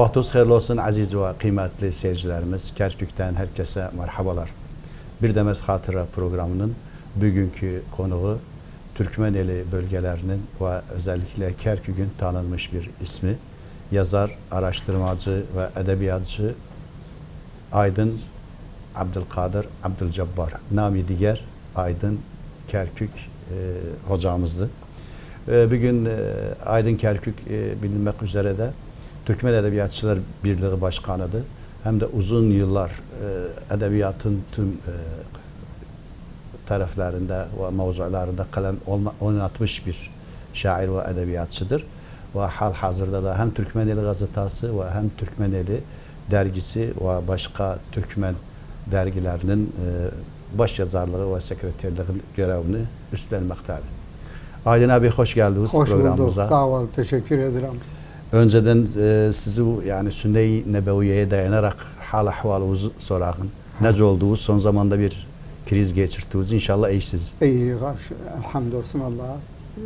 Vaxtınız xeyirli olsun aziz ve kıymetli seyircilerimiz. Kerkük'ten herkese merhabalar. Bir Demet Hatıra programının bugünkü konuğu Türkmeneli bölgelerinin ve özellikle Kerkük'ün tanınmış bir ismi. Yazar, araştırmacı ve edebiyatçı Aydın Abdülkadir Abdülcebbar. Nami diğer Aydın Kerkük e, hocamızdı. E, bugün e, Aydın Kerkük e, bilinmek üzere de Türkmen Edebiyatçılar Birliği Başkanı'dı. Hem de uzun yıllar e, edebiyatın tüm e, taraflarında ve mevzularında kalem oynatmış bir şair ve edebiyatçıdır. Ve hal hazırda da hem Türkmeneli gazetası ve hem Türkmeneli dergisi ve başka Türkmen dergilerinin e, baş yazarlığı ve sekreterliği görevini üstlenmektedir. Aydın abi hoş geldiniz Hoş bulduk. programımıza. Sağ ol. Teşekkür ederim. Önceden e, sizi yani sünne-i nebeviyeye dayanarak hal ahvalınızı sorarım. Nece olduğunuz son zamanda bir kriz geçirdiğiniz inşallah iyisiniz. İyi karşı. Elhamdolsun Allah'a.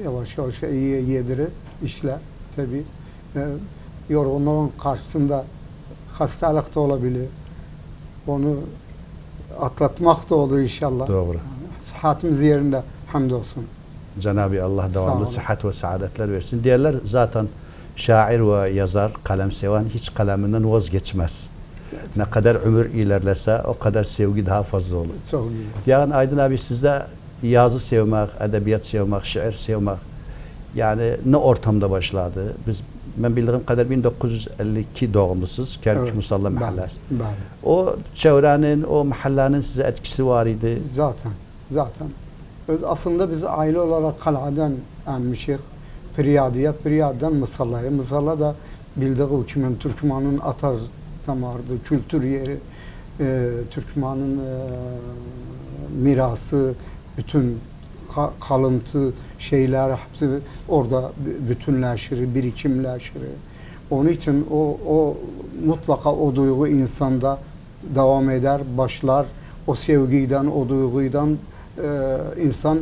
Yavaş yavaş iyi yedirir işler tabi. Ee, yorgunluğun karşısında hastalık da olabilir. Onu atlatmak da olur inşallah. Doğru. Sıhhatimiz yerinde hamdolsun. Cenab-ı Allah devamlı sıhhat ve saadetler versin. Diğerler zaten şair ve yazar, kalem seven hiç kaleminden vazgeçmez. Ne kadar ömür ilerlese o kadar sevgi daha fazla olur. Çok iyi. Yani Aydın abi sizde yazı sevmek, edebiyat sevmek, şiir sevmek yani ne ortamda başladı? Biz ben bildiğim kadar 1952 doğumlusunuz. Kerkük Evet. Musalla Mahallesi. O çevrenin, o mahallenin size etkisi var idi. Zaten. Zaten. Biz aslında biz aile olarak Kala'dan emmişik. Priyadiye, Priyad'dan Mısalla'ya. Mısalla da bildiği kimin Türkmanın atar damardı, kültür yeri. E, Türkmanın e, mirası, bütün ka- kalıntı şeyler hepsi orada bütünleşir, birikimleşir. Onun için o, o mutlaka o duygu insanda devam eder, başlar. O sevgiden, o duyguydan e, insan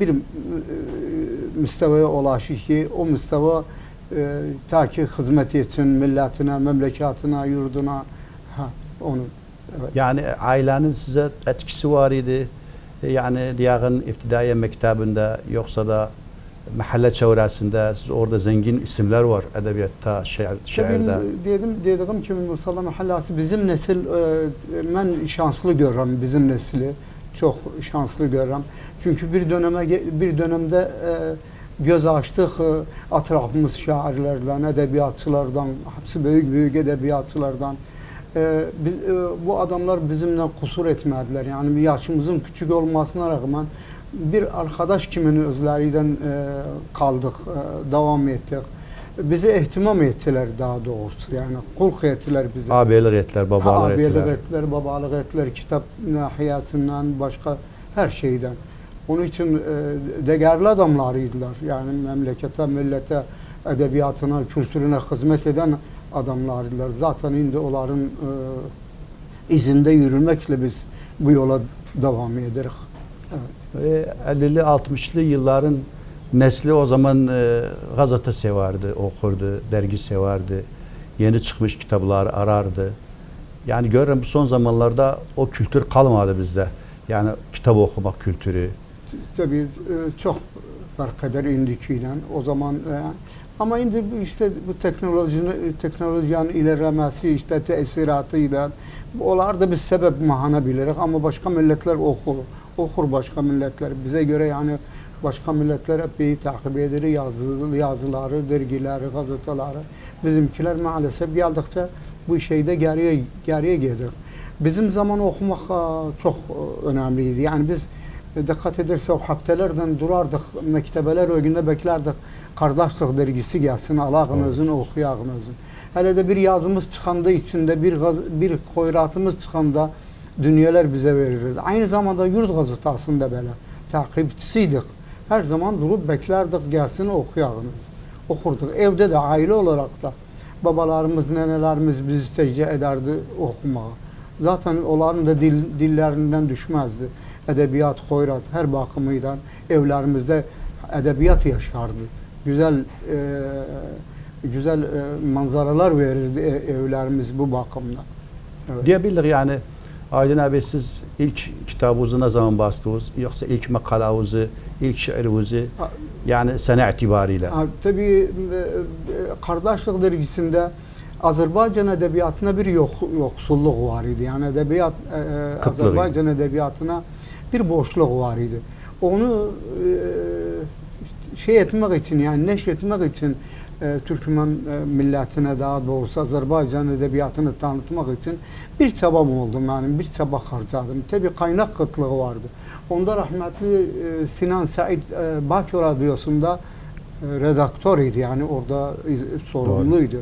bir e, müstevaya ulaşır ki o müsteva e, ta ki hizmet etsin milletine, memlekatına, yurduna. Ha, onu evet. Yani ailenin size etkisi var idi. Yani diyağın iptidaiye mektebinde yoksa da mahalle çevresinde siz orada zengin isimler var edebiyatta, şiir, şiirde. Dedim dediğim kimi Musalla Mahallesi bizim nesil e, ben şanslı görürüm bizim nesli çok şanslı görürüm. Çünkü bir döneme ge- bir dönemde e, göz açtık e, etrafımız şairlerden, edebiyatçılardan, hepsi büyük edebiyatçılardan. E, biz, e, bu adamlar bizimle kusur etmediler. Yani bir yaşımızın küçük olmasına rağmen bir arkadaş kimin özlerinden e, kaldık, e, devam ettik. Bizi ihtimam ettiler daha doğrusu. Yani kulk ettiler bize. Abiler ettiler, babalar Abiyelik ettiler. ettiler, babalık ettiler, kitap nahiyesinden başka her şeyden. Onun için e, değerli adamlarıydılar. Yani memlekete, millete, edebiyatına, kültürüne hizmet eden adamlardılar. Zaten şimdi onların e, izinde yürümekle biz bu yola devam ederiz. Evet. Ve 50'li 60'lı yılların nesli o zaman e, gazete severdi, okurdu, dergi severdi. Yeni çıkmış kitaplar arardı. Yani görürüm son zamanlarda o kültür kalmadı bizde. Yani kitap okumak kültürü. Tabii e, çok fark eder indikiyle o zaman e, ama şimdi işte bu teknolojinin teknolojinin ilerlemesi işte tesiratıyla onlar da bir sebep mahana biliriz ama başka milletler okur okur başka milletler bize göre yani başka milletler epey takip eder yazı, yazıları, dergileri, gazeteleri. Bizimkiler maalesef geldikçe bu şeyde geriye geriye gelir. Bizim zaman okumak e, çok e, önemliydi. Yani biz dikkat ederse o haftelerden durardık, mektebeler önünde beklerdik. Qardaşlıq dergisi gəlsin, alağın Evet. özün, oxuyağın özün. Hələ də bir yazımız çıxanda içində bir qaz- bir xoyratımız çıxanda dünyalar bizə verirdi. Aynı zamanda Yurt qəzetəsində belə təqibçisiydik. Hər zaman durub beklərdik gəlsin, oxuyağın. Oxurduq. Evdə də ailə olaraq da babalarımız, nənələrimiz bizi təcrübə edərdi oxumağa. Zaten onların da dil, dillərindən düşməzdi. Ədəbiyyat, xoyrat hər baxımıyla evlərimizdə ədəbiyyat yaşardı. Güzel e, güzel e, manzaralar verirdi e- evlerimiz bu bakımdan. Evet. Diyebiliriz yani Aydın abi siz ilk kitabınızı ne zaman bastınız? Yoksa ilk makalavızı, ilk Ha- yani sene itibariyle. Tabii e, Kardeşlik dergisinde Azerbaycan edebiyatına bir yok, yoksulluk var idi. Yani edebiyat e, e. Azerbaycan edebiyatına bir boşluk var idi. Onu e, şey etmek için yani neşretmek için e, Türkmen e, milletine daha doğrusu Azerbaycan edebiyatını tanıtmak için bir çabam oldu yani bir çaba harcadım. Tabii kaynak kıtlığı vardı. Onda rahmetli e, Sinan Said e, Bakü Radyosu'nda e, redaktör idi yani orada iz- sorumluydu.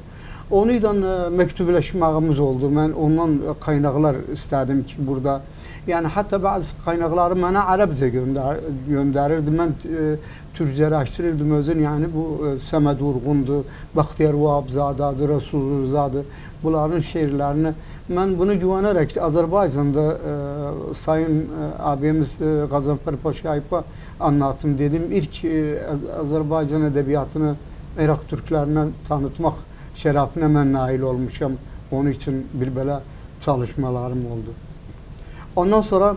Onunla e, mektubleşmemiz oldu. Ben ondan kaynaklar istedim ki burada yani hatta bazı kaynakları bana Arapça gönder, gönderirdi. Ben e, Türkçeleştirirdim özün yani bu e, Semed Urgun'du, Bahtiyar Vahabzade'di, Resul Rıza'dı. Bunların şiirlerini ben bunu güvenerek Azerbaycan'da e, Sayın e, abimiz e, Gazanfer Paşa'yı anlattım dedim. İlk e, Az- Azerbaycan edebiyatını Irak Türklerine tanıtmak şerefine ben nail olmuşum. Onun için bir böyle çalışmalarım oldu. Ondan sonra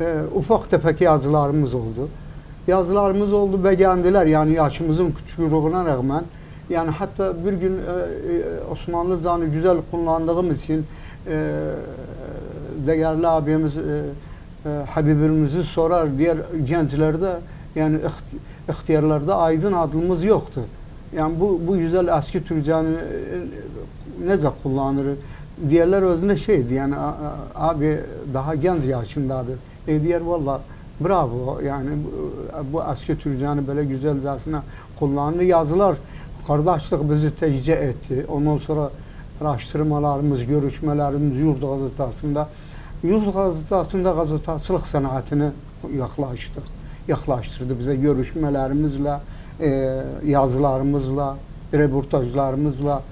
e, ufak tefek yazılarımız oldu. Yazılarımız oldu beğendiler yani yaşımızın küçüklüğüne rağmen. Yani hatta bir gün e, e, Osmanlıcanı güzel kullandığım için e, değerli abimiz e, e, Habibimizi sorar diğer gençlerde yani iht- ihtiyarlarda aydın adımız yoktu. Yani bu bu güzel eski Türkçanı e, nece kullanır? Diğerler özünde şeydi yani abi daha genç yaşındadır. E diğer valla bravo yani bu, bu eski Türkçanı böyle güzelcesine kullanır. Yazılar kardeşlik bizi tecrübe etti. Ondan sonra araştırmalarımız, görüşmelerimiz Yurt Gazetesi'nde Yurt Gazetesi'nde gazetecilik sanatını yaklaştık. Yaklaştırdı bize görüşmelerimizle, e, yazılarımızla, reportajlarımızla.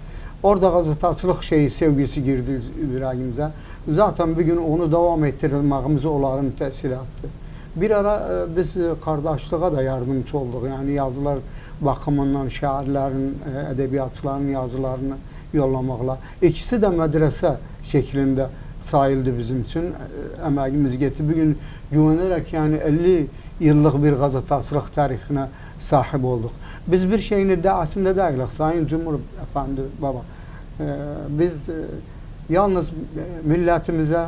Orada gazetecilik şeyi, sevgisi girdi yüreğimize. Zaten bir gün onu devam ettirmemiz onların tesir etti. Bir ara e, biz kardeşliğe de yardımcı olduk. Yani yazılar bakımından şairlerin, edebiyatçıların yazılarını yollamakla. İkisi de medrese şeklinde sayıldı bizim için. Emeğimiz gitti. Bugün güvenerek yani 50 yıllık bir gazetecilik tarihine sahip olduk. Biz bir şeyin iddiasında değiliz. Sayın Cumhur Efendi baba. e, biz e, yalnız e, milletimize,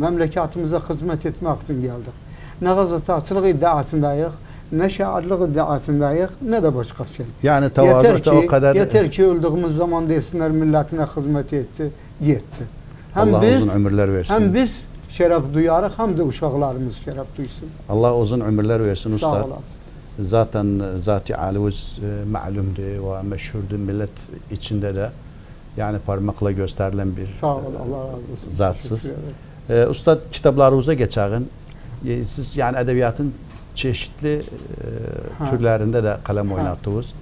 memleketimize hizmet etmek için geldik. Ne gazetecilik iddiasındayız, ne şairlik iddiasındayız, ne de başka şey. Yani tevazu da o kadar yeter ki öldüğümüz zaman desinler milletine hizmet etti, yetti. Hem Allah biz uzun ömürler versin. hem biz şeref duyarız hem de uşaklarımız şeref duysun. Allah uzun ömürler versin Sağ usta. olasın. Zaten zati alivuz e, malumdu ve meşhurdu millet içinde de yani parmakla gösterilen bir Sağ ol Allah razı olsun. Zatsız. Teşekkür ederim. e, usta kitaplarınıza geçerin. E, siz yani edebiyatın çeşitli e, Ha. türlerinde de kalem Ha. oynattınız.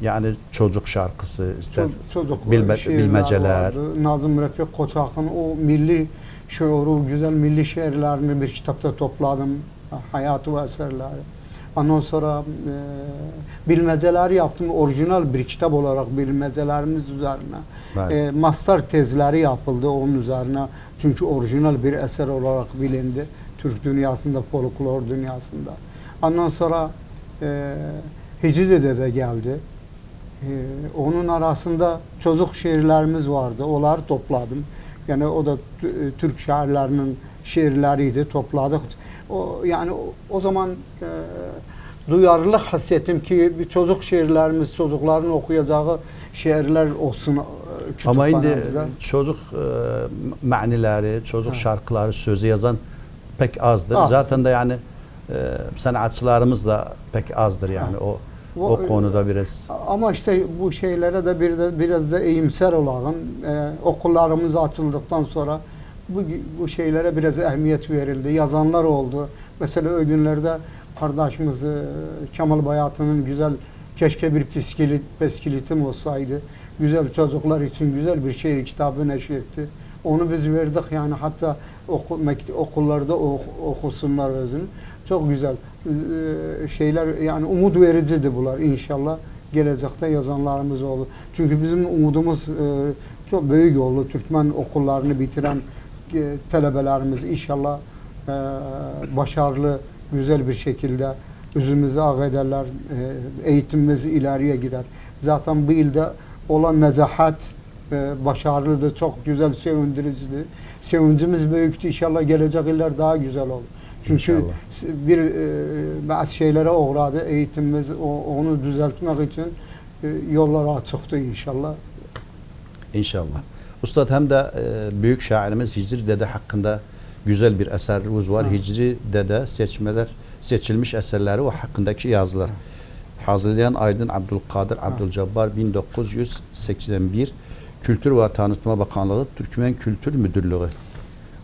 Yani çocuk şarkısı, ister Ço- çocuk bilme- bilmeceler. vardı. Nazım Refik Koçak'ın o milli şuuru, güzel milli şiirlerini bir kitapta topladım. Hayatı ve eserleri. Ondan sonra e, bilmeceler yaptım. Orijinal bir kitap olarak bilmecelerimiz üzerine. Evet. E, master tezleri yapıldı onun üzerine. Çünkü orijinal bir eser olarak bilindi. Türk dünyasında, folklor dünyasında. Ondan sonra e, Hicri de geldi. Ee, onun arasında çocuk şiirlerimiz vardı. Onları topladım. Yani o da e, Türk şairlerinin şiirleriydi. Topladık. O yani o, o zaman e, duyarlılık hissettim ki bir çocuk şiirlerimiz, çocukların okuyacağı şiirler olsun e, Ama indi kütüphanemizde. çocuk e, manileri, çocuk Ha. şarkıları, sözü yazan pek azdır. Az. Zaten de yani e, sanatçılarımız da pek azdır yani o O konuda biraz Ama işte bu şeylere de bir de biraz da iyimser olalım. Ee, okullarımız açıldıktan sonra bu bu şeylere biraz ehemmiyet verildi. Yazanlar oldu. Mesela o günlerde kardeşimiz e, Kemal Bayatı'nın güzel keşke bir piskilit, peskilitim olsaydı. Güzel çocuklar için güzel bir şiir kitabı neşretti. Onu biz verdik yani hatta oku, okullarda ok- okusunlar özünü. Çok güzel Ee, şeyler yani umut vericidir bunlar inşallah gelecekte yazanlarımız olur. Çünkü bizim umudumuz e, çok büyük oldu. Türkmen okullarını bitiren e, talebelerimiz inşallah e, başarılı, güzel bir şekilde yüzümüzü ak ederler, e, eğitimimiz ileriye gider. Zaten bu ilde olan nezahat e, başarılıdır, çok güzel, sevindiricidir. Sevincimiz büyüktü. İnşallah gelecek iller daha güzel olur. Çünkü İnşallah. bir e, bazı şeylere uğradı. Eğitimimiz o- onu düzeltmek için e, yollar açıktı inşallah. inşallah. Ustad hem de e, büyük şairimiz Hicri Dede hakkında güzel bir eserimiz var. Ha. Hicri Dede seçmeler, seçilmiş eserleri o hakkındaki yazılar. Hazırlayan Aydın Abdülkadir Abdülcabbar 1981 Kültür ve Tanıtma Bakanlığı Türkmen Kültür Müdürlüğü.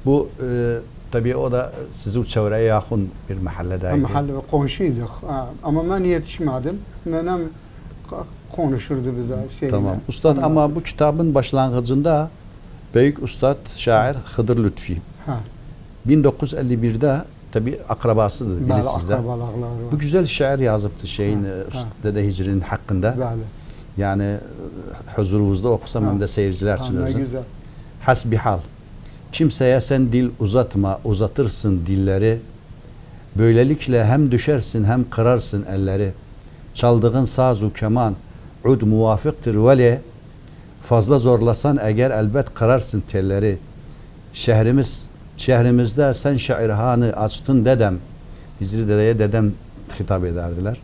Bu e, tabii o da sizi çevreye yakın bir mahalledeydi. Mahalle komşuyduk. Ama ben yetişmedim. Nenem konuşurdu bize şeyle. Tamam. Ustad Onunla. ama bu kitabın başlangıcında büyük ustad şair Hıdır Lütfi. Ha, 1951'de tabi akrabasıdır bilirsiniz de. Bu güzel şair yazıptı şeyin Ha, Dede Hicri'nin hakkında. Bəli. Yani e, huzurunuzda okusam Ha. hem de seyirciler için Ha, ne özür. güzel. Hasbihal. Kimseye sen dil uzatma, uzatırsın dilleri. Böylelikle hem düşersin hem kırarsın elleri. Çaldığın sazu keman, ud muvafıktır veli. Fazla zorlasan eğer elbet kırarsın telleri. Şehrimiz, şehrimizde sen şairhanı açtın dedem. Hicri dedeye dedem hitap ederdiler.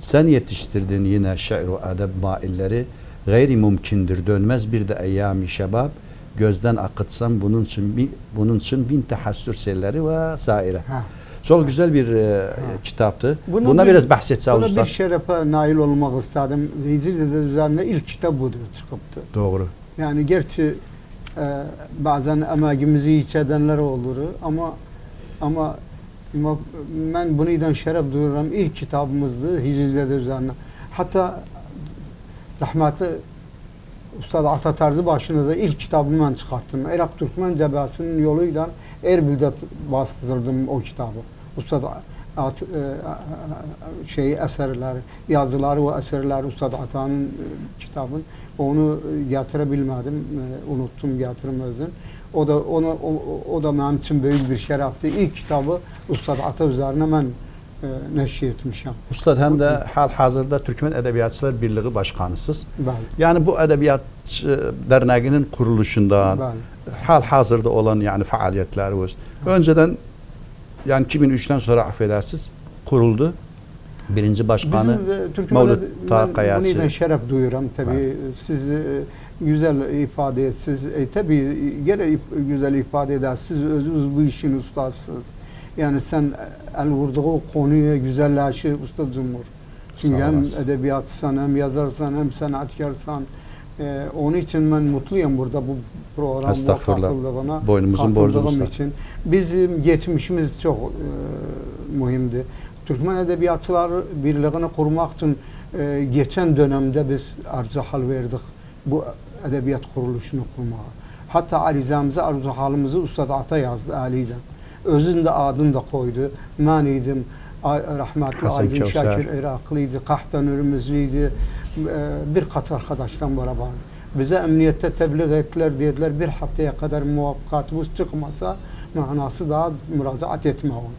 Sen yetiştirdin yine şiir ve edeb mailleri. Gayri mümkündür dönmez bir de eyyami şebab. Gözden akıtsam bunun için bunun için bin tehassür selleri ve saire. Ha. Çok güzel bir e, kitaptı. Buna Buna bir- biraz bahsetse Buna usta. bir şerefe nail olmak istedim. Hicri Dede üzerine ilk kitap budur çıkıptı. Doğru. Yani gerçi e, bazen emeğimizi hiç edenler olur ama ama ben bundan şeref duyuyorum. İlk kitabımızdı Hicri Dede üzerine. Hatta rahmetli Ustad Atatarzi başında da ilk kitabımı ben çıkarttım. Irak Türkmen Cebhası'nın yoluyla Erbil'de bastırdım o kitabı. Ustad At, e, şey eserleri, yazıları ve eserleri Ustad Ata'nın e, kitabın. Onu e, getirebilmedim. E, unuttum getirmezdim. O da ona o, o- da benim için büyük bir şerefti. İlk kitabı Ustad Ata üzerine ben e, neşr etmişim. Ustad hem de hal hazırda Türkmen Edebiyatçılar Birliği Başkanısınız. Bəli. Yani bu Edebiyat e, Derneği'nin kuruluşundan, Bəli. Hal hazırda olan yani faaliyetlerimiz. Önceden yani 2003'ten sonra affedersiniz kuruldu. Birinci başkanı e, Mevlüt Takayası. bundan şeref duyuyorum tabii. Siz e, güzel ifade etsiz. E, tabii gene if- güzel ifade edersiniz. Özünüz bu işin ustasısınız. Yani sen el vurduğu konuya güzelleşir usta cumhur. Çünkü hem edebiyatsan hem yazarsan hem sanatkarsan. E, onun için ben mutluyum burada bu programa Estağfurullah. katıldığına. boynumuzun borcu katıldığım usta. için. Bizim geçmişimiz çok e, mühimdi. Türkmen Edebiyatçılar Birliği'ni kurmak için e, geçen dönemde biz arzu hal verdik bu edebiyat kuruluşunu kurmaya. Hatta arizamıza arzu halimizi Ustad Ata yazdı Ali'den. Özün de adını da koydu. Ben idim. Rahmetli Aydın. Şakir Iraklıydı. Kahtan Ürümüzlüydü. E, birkaç arkadaştan beraber. Bize emniyette tebliğ ettiler dediler bir haftaya kadar muvaffakatımız çıkmasa manası daha müracaat etme onu.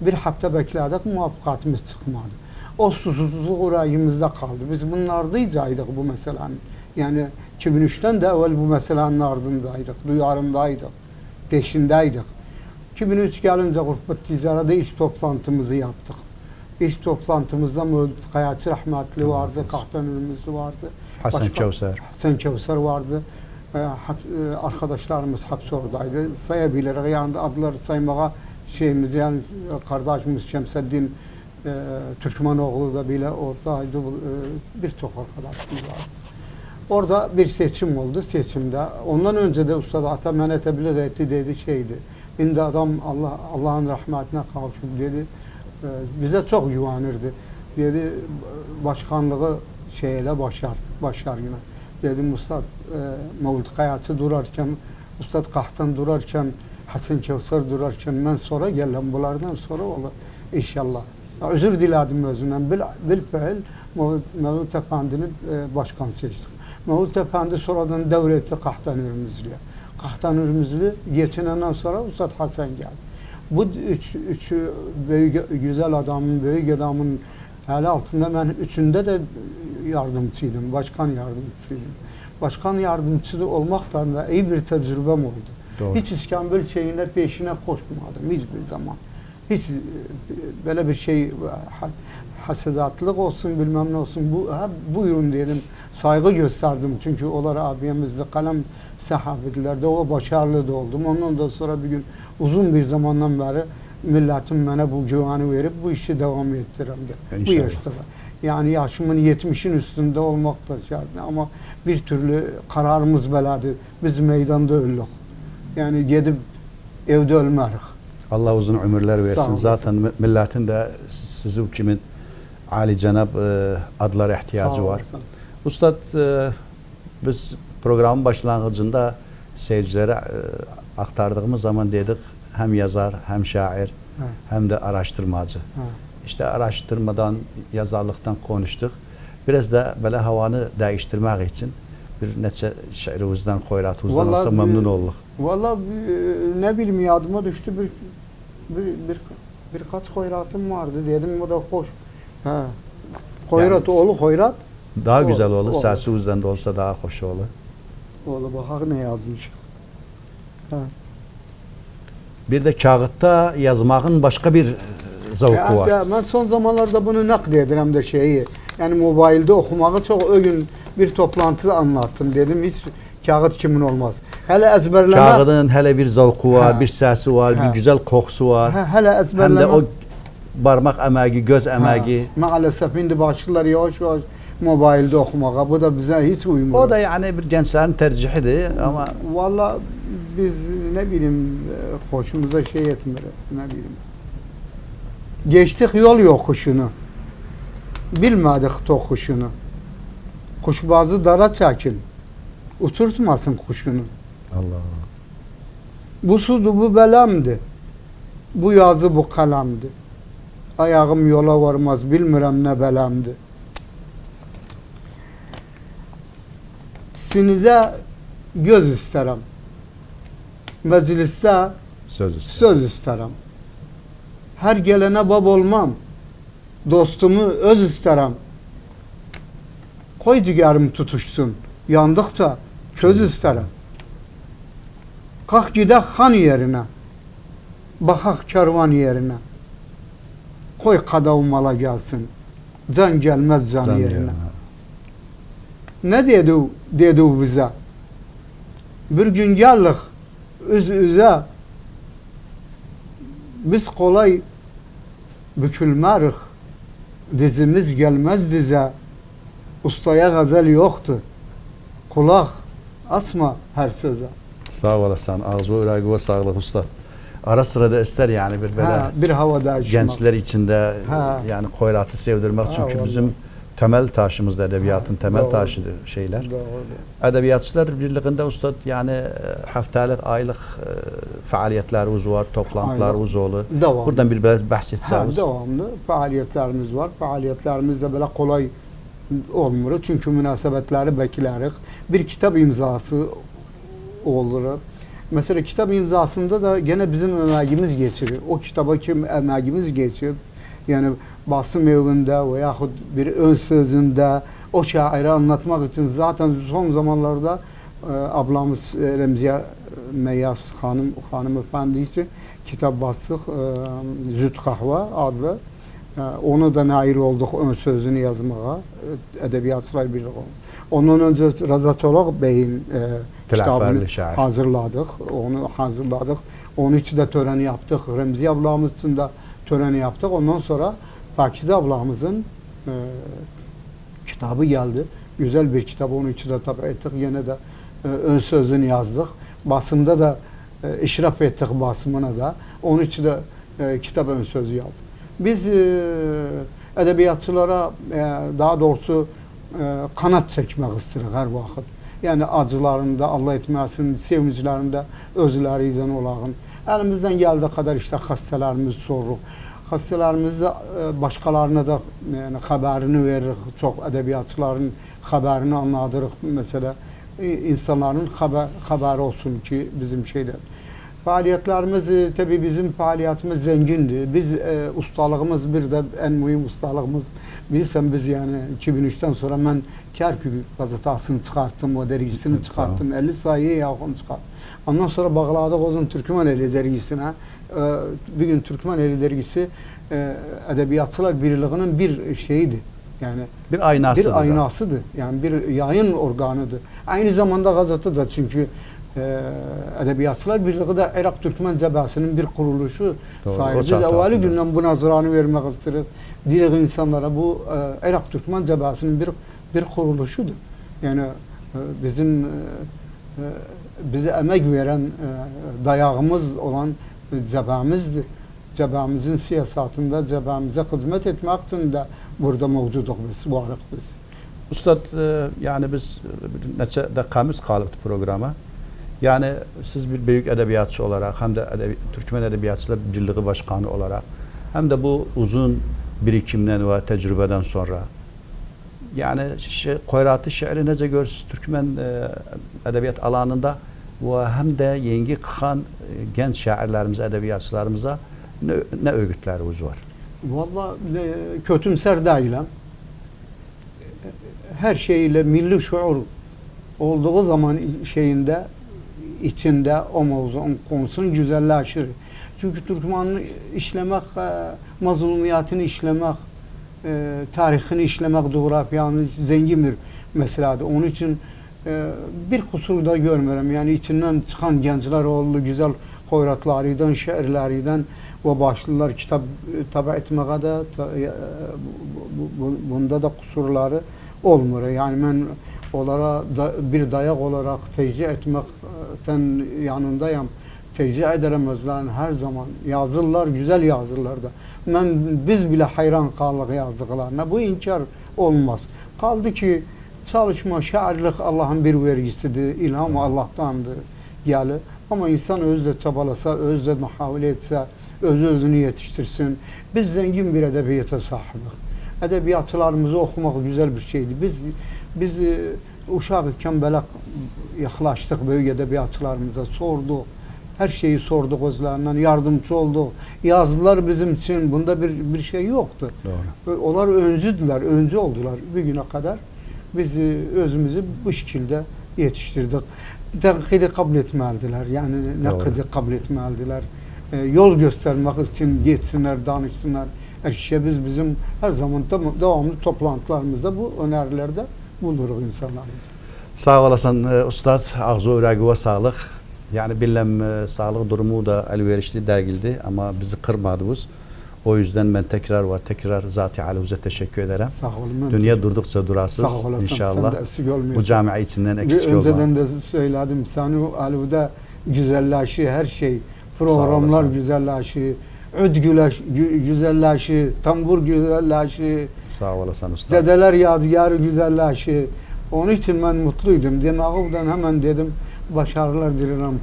Bir hafta bekledik muvaffakatımız çıkmadı. O susuzluk orayımızda kaldı. Biz bunun ardıydık bu meselenin. Yani 2003'ten de evvel bu meselenin ardındaydık. Duyarımdaydık. Peşindeydik. 2003 gelince Gurbet Ticaret'de ilk toplantımızı yaptık. İlk toplantımızda Mevlüt Kayaçı rahmetli vardı, Kahtan Ürümüzlü vardı. Hasan Başka- Kevser. Hasan Kevser vardı. Ee, hap- e, arkadaşlarımız hapsi oradaydı. Sayabilir. Yani adları saymaya şeyimiz yani e, kardeşimiz Şemseddin E, Türkmenoğlu da bile oradaydı. E, Birçok arkadaşımız var. Orada bir seçim oldu. Seçimde ondan önce de Usta Ata beni tebliğ etti dedi şeydi. Şimdi adam Allah Allah'ın rahmetine kavuştu dedi. E, bize çok güvenirdi. Dedi başkanlığı şeyle başar, başar yine. Dedim Ustad e, Mevlüt Kayası durarken, Ustad Kahtan durarken, Hasan Kevser durarken ben sonra gelen bunlardan sonra olur inşallah. Özür diledim özünden. Bil, bilfeil Mevlüt, Efendi'ni e, başkan seçtik. Mevlüt Efendi sonradan devretti Kahtan Ürmüzlü'ye. Kahtan Ürmüzlü geçinenden sonra Ustad Hasan geldi. Bu üç, üçü büyük, güzel adamın, büyük adamın el altında ben üçünde de yardımcıydım, başkan yardımcısıydım. Başkan yardımcısı olmaktan da iyi bir tecrübem oldu. Doğru. Hiç İskambil şeyine peşine koşmadım hiçbir zaman. Hiç e, böyle bir şey ha- hasedatlık olsun bilmem ne olsun bu ha, buyurun dedim. Saygı gösterdim çünkü onlar abimizde kalem sahabelerde o başarılı da oldum. Ondan da sonra bir gün uzun bir zamandan beri milletim bana bu güveni verip bu işi devam ettirem de. Bu yaşta. Yani yaşımın 70'in üstünde olmak da şart ama bir türlü kararımız beladı. Biz meydanda öldük. Yani gidip evde ölmerik. Allah uzun ömürler versin. Zaten mi- milletin de sizin kimin Ali Cenab e, adlara ihtiyacı var. Ustad e, biz programın başlangıcında seyircilere e, aktardığımız zaman dedik hem yazar hem şair Ha, hem de araştırmacı. ha. İşte araştırmadan, yazarlıktan konuştuk. Biraz da böyle havanı değiştirmek için bir neçe şiirinizden, koyratınızdan Vallahi olsa memnun olduk. Vallahi e, ne bileyim yadıma düştü bir bir, bir birkaç hoyratım vardı dedim bu da hoş. Ha. Hoyrat Yani- oğlu hoyrat. Daha Olur, güzel olur. Sesinizden de olsa daha hoş olur. Oğlu bakar ne yazmış. Bir de kağıtta yazmağın başka bir e, Ya, var. ya ben son zamanlarda bunu nakledirəm de şeyi. Yani mobilde okumağı çok o gün bir toplantı anlattım dedim hiç kağıt kimin olmaz. Hele ezberleme. Kağıdın hele bir zevki var, Ha. bir sesi var, Ha. bir güzel kokusu var. Ha, hele ezberleme. Hem de o parmak emeği, göz emeği. Ha, Maalesef indi başlılar yavaş yavaş mobilde okumağa. Bu da bize hiç uymuyor. O da yani bir gençlerin tercihidir ama Valla biz ne bileyim e, hoşumuza şey etmiyor. Ne bileyim. Geçtik yol yokuşunu. Bilmedik tokuşunu. Kuşbazı dara çekin. Uçurtmasın kuşunu. Allah Bu sudu bu belamdı. Bu yazı bu kalemdi. Ayağım yola varmaz bilmirəm ne belamdı. Sinide göz isterim. Mecliste söz üstü. söz isterim. Her gelene bab olmam. Dostumu öz isterim. Koy ciğerim tutuşsun. Yandıkça köz isterim. Kalk gidek han yerine. Bakak kervan yerine. Koy kadav mala gelsin. Can gelmez can, Can yerine. yerine. Ne dedi, dedi bize? Bir gün geldik üz üze biz kolay bükülmerik. Dizimiz gelmez dize. Ustaya gazel yoktu. Kulak asma her söze. Sağ olasın. Ağzı ve sağlık usta. Ara sıra da ister yani bir böyle Ha, bir havada gençler içinde Ha. yani koyratı sevdirmek Ha, çünkü vallahi. bizim temel taşımızda edebiyatın temel Doğru. taşıdır şeyler. Doğru. Edebiyatçılar Birliği'nde ustad yani e, haftalık, aylık e, faaliyetlerimiz var, toplantılarımız. Devam. Buradan bir biraz bahsetseniz. devamlı faaliyetlerimiz var. Faaliyetlerimiz de böyle kolay olmuyor. Çünkü münasebetleri beklerik. Bir kitap imzası olur. Mesela kitap imzasında da gene bizim emeğimiz geçirir. O kitaba kim emeğimiz geçir. Yani basım evinde veyahut bir ön sözünde o şairi anlatmak için zaten son zamanlarda e, ablamız e, Remziye Meyyaz hanım hanımefendi için kitap bastık. E, Züt Kahve adlı. E, onu da nail olduk ön sözünü yazmaya. E, Edebiyatçılar Birliği. Ondan önce Rıza Çolak Bey'in e, kitabını şair. hazırladık. Onu hazırladık. Onun için de töreni yaptık. Remziye ablamız için de töreni yaptık. Ondan sonra Pakize ablamızın e, kitabı geldi. Güzel bir kitap. Onu içinde tabi ettik. Yine de e, ön sözünü yazdık. Basımda da e, işraf ettik basımına da. Onun için de e, kitap ön sözü yazdık. Biz e, edebiyatçılara e, daha doğrusu e, kanat çekmek istedik her vakit. Yani acılarında Allah etmesin, sevinçlerinde özlərimizden olağın. Elimizden geldiği kadar işte hastalarımız soruq. Hastalarımız da e, başkalarına da yani haberini veririk. Çok edebiyatçıların haberini anladırıq. Mesela insanların haber, haberi olsun ki bizim şeyler. Faaliyetlerimiz e, tabii bizim faaliyetimiz zengindi. Biz e, ustalığımız bir de en mühim ustalığımız bilirsen biz yani 2003'ten sonra ben Kerkük gazetasını çıkarttım, o dergisini çıkarttım. 50 sayıya yakın çıkarttım. Ondan sonra bağladık o Türkmen Eli dergisine. E, bir gün Türkmen Eli dergisi e, Edebiyatçılar Birliği'nin bir şeyiydi. Yani Bir aynası. bir aynasıdır. Yani bir yayın organıdır. Aynı zamanda gazete de çünkü e, Edebiyatçılar Birliği de Irak Türkmen Cebhası'nın bir kuruluşu Doğru, o sahibi. Biz çağda evveli günden bu nazaranı vermek isteriz. Diğer insanlara bu Irak Türkmen Cebhası'nın bir bir kuruluşudur. Yani bizim bize emek veren e, dayağımız olan cebhamizdir. Cebhamizin siyasatında cebhamize hizmet etmek için de burada mevcuduk biz, varıq biz. Ustad e, yani biz e, bir neçə dəqiqəmiz qalıbdı proqrama. Yani siz bir büyük edebiyatçı olarak hem de edebi, Türkmen Edebiyatçılar Birliği Başkanı olarak hem de bu uzun birikimden ve tecrübeden sonra yani şey, Koyratı şiiri nece görürsünüz Türkmen e, edebiyat alanında ve hem de yeni kıkan e, genç şairlerimize, edebiyatçılarımıza ne, ne öğütleriniz var? Valla e, kötümser değilim. Her şeyiyle milli şuur olduğu zaman şeyinde içinde o mevzunun konusunun güzelleşir. Çünkü Türkmen'i işlemek, e, mazlumiyatını işlemek, tarihini işlemek, coğrafyanın zengin bir meseledir. Onun için bir kusur da görmüyorum. Yani içinden çıkan gençler oldu, güzel hoyratlarıyla, şiirleriyle ve başlılar kitap e, tabi etmeye de ta, e, bu- bu- bunda da kusurları olmuyor. Yani ben onlara da, bir dayak olarak tecih etmekten yanındayım. Tecih ederim özlerin her zaman. Yazırlar, güzel yazırlar da. Ben, biz bile hayran kaldık yazdıklarına. Bu inkar olmaz. Kaldı ki çalışma, şairlik Allah'ın bir vergisidir. İlham Allah'tandır. Gelir. Ama insan özle çabalasa, özle muhavele etse, özü özünü yetiştirsin. Biz zengin bir edebiyata sahibiz. Edebiyatçılarımızı okumak güzel bir şeydi. Biz biz e, uşaq ikən belə yaxlaşdıq böyük edebiyatçılarımıza, sorduq. Her şeyi sorduk özlerinden, yardımcı olduk. Yazdılar bizim için. Bunda bir bir şey yoktu. Doğru. Onlar öncüdüler, öncü oldular bir güne kadar. Biz e, özümüzü bu şekilde yetiştirdik. Tenkidi kabul etmelidiler. Yani nakidi kabul etmelidiler. E, yol göstermek için geçsinler, danışsınlar. Erkişe biz bizim her zaman devamlı toplantılarımızda bu önerilerde buluruz insanlarımız. Sağ olasın e, Ustad. Ağzı yüreğine sağlık. Yani bilmem e, sağlık durumu da elverişli değildi ama bizi kırmadınız. O yüzden ben tekrar ve tekrar Zati Alevuz'a teşekkür ederim. Sağ olun. Dünya durdukça durasız Sağ olasın. inşallah. De. Bu camia içinden eksik olma. önceden de söyledim. Sanu Alev'de güzelleşi her şey. Programlar güzelleşi. Öd güleş, gü- güzelleşi, tambur güzelleşi, Sağ olasın Ustad. dedeler yadigarı güzelleşi. Onun için ben mutluydum. Demağımdan hemen dedim başarılar dilerim.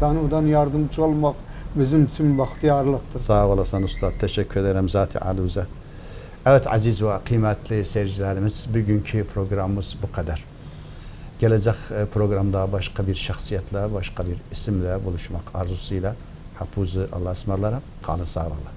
Sanu'dan yardımcı olmak bizim için bahtiyarlıktır. Sağ olasın Ustad. Teşekkür ederim Zati Alevuz'a. Evet aziz ve kıymetli seyircilerimiz bugünkü programımız bu kadar. Gelecek e, programda başka bir şahsiyetle, başka bir isimle buluşmak arzusuyla Hapuzu Allah'a ısmarlarım. Kalın sağlıkla.